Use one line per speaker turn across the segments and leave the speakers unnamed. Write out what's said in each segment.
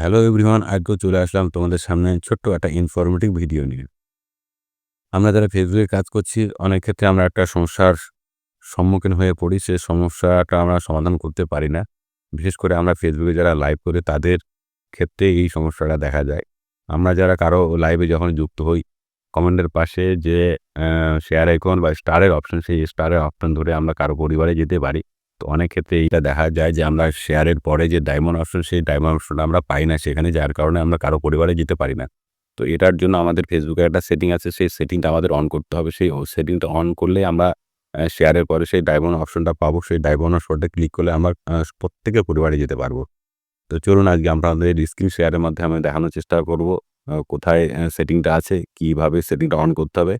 Hello everyone আজকেও চলে আসলাম তোমাদের সামনে ছোট্ট একটা ইনফরমেটিভ ভিডিও নিয়ে। আমরা যারা ফেসবুকে কাজ করছি, অনেক ক্ষেত্রে আমরা একটা সমস্যার সম্মুখীন হয়ে পড়ি, সে সমস্যাটা আমরা সমাধান করতে পারি না। বিশেষ করে আমরা ফেসবুকে যারা লাইভ করে, তাদের ক্ষেত্রে এই সমস্যাটা দেখা যায়। আমরা যারা কারও লাইভে যখন যুক্ত হই কমেন্টের পাশে যে শেয়ার আইকন বা স্টারের অপশন সেই স্টারের অপশন ধরে আমরা কারও পরিবারে যেতে পারি। তো অনেক ক্ষেত্রে এইটা দেখা যায় যে আমরা শেয়ারের পরে যে ডায়মন্ড অপশন সেই ডায়মন্ড অপশনটা আমরা পাই না সেখানে, যার কারণে আমরা কারও পরিবারে যেতে পারি না। তো এটার জন্য আমাদের ফেসবুকে একটা সেটিং আছে, সেই সেটিংটা আমাদের অন করতে হবে। সেই সেটিংটা অন করলে আমরা শেয়ারের পরে সেই ডায়মন্ড অপশনটা পাবো। সেই ডায়মন্ড অপশনটা ক্লিক করলে আমরা প্রত্যেকের পরিবারে যেতে পারব। তো চলুন আজকে আমরা আমাদের স্ক্রিন শেয়ারের মাধ্যমে দেখানোর চেষ্টা করব কোথায় সেটিংটা আছে, কীভাবে সেটিংটা অন করতে হবে।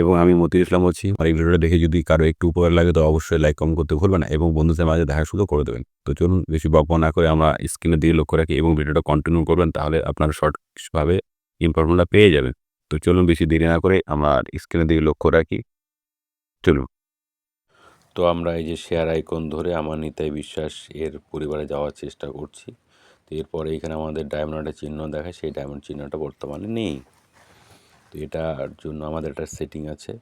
এবং আমি মতির ইসলাম বলছি আর এই ভিডিওটা দেখে যদি কারও একটু উপকার লাগে, তো অবশ্যই লাইক কমেন্ট করতে ভুলবেন না এবং বন্ধুদের মাঝে দেখা শুরু করে দেবেন। তো চলুন, বেশি বকব না করে আমরা স্ক্রিনে দিয়ে লক্ষ্য রাখি এবং ভিডিওটা কন্টিনিউ করবেন, তাহলে আপনারা শর্টভাবে ইনফরমেশনটা পেয়ে যাবেন। তো চলুন, বেশি দেরি না করে আমরা স্ক্রিনে দিয়ে লক্ষ্য রাখি। চলুন।
তো আমরা এই যে শেয়ার আইকন ধরে আমার নিতাই বিশ্বাস এর পরিবারে যাওয়ার চেষ্টা করছি। তো এরপরে এখানে আমাদের ডায়মন্ডের চিহ্ন দেখায়, সেই ডায়মন্ড চিহ্নটা বর্তমানে নেই। তো এটার জন্য আমাদের একটা সেটিং আছে।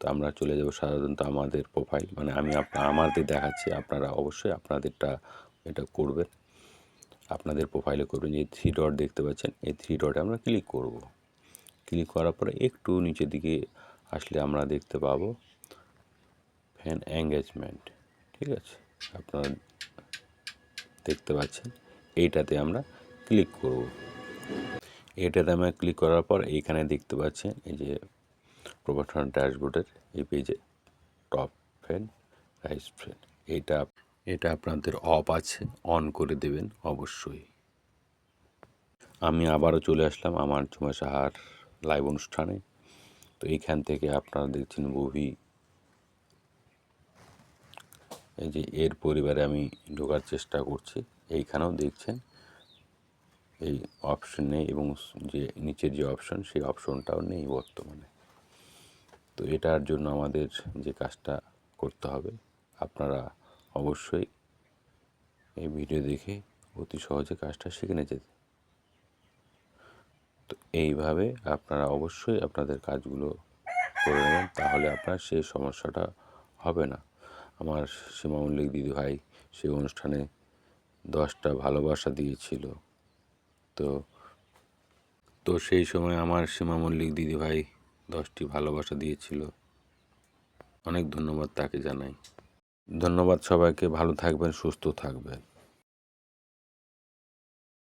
তো আমরা চলে যাব সাধারণত আমাদের প্রোফাইল মানে আমি আমাদের দেখাচ্ছি, আপনারা অবশ্যই আপনাদেরটা এটা করবেন। আপনাদের প্রোফাইলে করবেন যে থ্রি ডট দেখতে পাচ্ছেন, এই থ্রি ডটে আমরা ক্লিক করব। ক্লিক করার পরে একটু নিচের দিকে আসলে আমরা দেখতে পাবো ফ্যান এঙ্গেজমেন্ট ঠিক আছে? আপনারা দেখতে পাচ্ছেন, এইটাতে আমরা ক্লিক করব। এইটাতে আমরা ক্লিক করার পর এইখানে দেখতে পাচ্ছেন এই যে প্রফেশনাল ড্যাশবোর্ডের এই পেজে টপ ফ্যান রাইস ফ্যান এটা এটা আপনাদের অফ আছে অন করে দেবেন অবশ্যই। আমি আবারও চলে আসলাম আমার জুমা সাহার লাইভ অনুষ্ঠানে। তো এইখান থেকে আপনারা দেখছেন মুভি এই যে এর পরিবারে আমি ঢোকার চেষ্টা করছি, এইখানেও দেখছেন এই অপশন নেই এবং যে নিচের যে অপশন সেই অপশনটাও নেই বর্তমানে। তো এটার জন্য আমাদের যে কাজটা করতে হবে, আপনারা অবশ্যই এই ভিডিও দেখে অতি সহজে কাজটা শিখে নিতে। তো এইভাবে আপনারা অবশ্যই আপনাদের কাজগুলো করে নেবেন, তাহলে আপনার সেই সমস্যাটা হবে না। আমার সীমা মল্লিক দিদিভাই সেই অনুষ্ঠানে দশটা ভালোবাসা দিয়েছিল। তো তো সেই সময় আমার সীমা মল্লিক দিদিভাই দশটি ভালোবাসা দিয়েছিল। অনেক ধন্যবাদ তাকে জানাই। ধন্যবাদ সবাইকে, ভালো থাকবেন, সুস্থ থাকবেন।